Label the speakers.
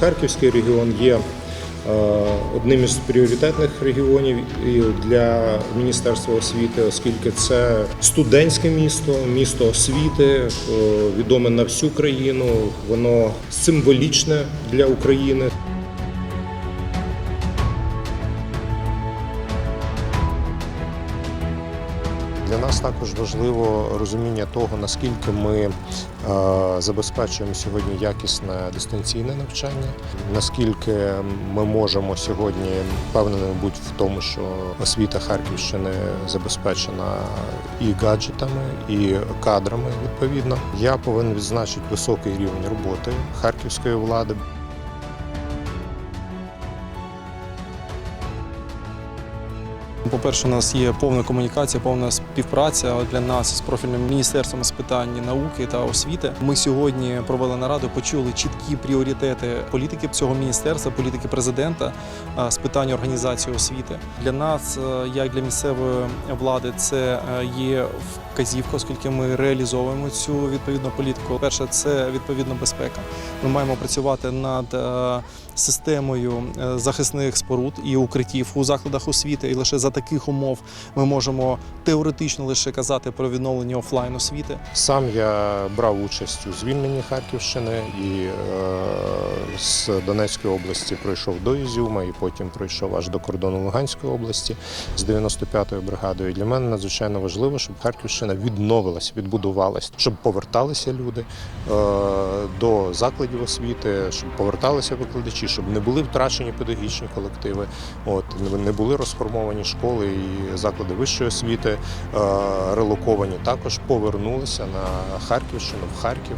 Speaker 1: Харківський регіон є е, одним із пріоритетних регіонів для Міністерства освіти, оскільки це студентське місто, місто освіти, е, відоме на всю країну. Воно символічне для України. Для нас також важливо розуміння того, наскільки ми е, забезпечуємо сьогодні якісне дистанційне навчання, наскільки ми можемо сьогодні впевненими бути в тому, що освіта Харківщини забезпечена і гаджетами, і кадрами. Відповідно, я повинен відзначити високий рівень роботи харківської влади.
Speaker 2: По-перше, у нас є повна комунікація, повна співпраця для нас з профільним міністерством з питань науки та освіти. Ми сьогодні провели нараду, почули чіткі пріоритети політики цього міністерства, політики президента з питань організації освіти. Для нас, е, як для місцевої влади, це е, є вказівка, оскільки ми реалізовуємо цю відповідну політику. Перше, це відповідно безпека. Ми маємо працювати над е, системою е, захисних споруд і укриттів у закладах освіти. І лише за таких умов ми можемо теоретично лише казати про відновлення офлайн освіти.
Speaker 1: Сам я брав участь у звільненні Харківщини і е, з Донецької області пройшов до Ізюма і потім пройшов аж до кордону Луганської області з 95-ю бригадою. Для мене надзвичайно важливо, щоб Харківщина відновилась, відбудувалась, щоб поверталися люди е, до закладів освіти, щоб поверталися викладачі, щоб не були втрачені педагогічні колективи, от не були розформовані школи і заклади вищої освіти, е, релоковані також повернулися на Харківщину в Харків.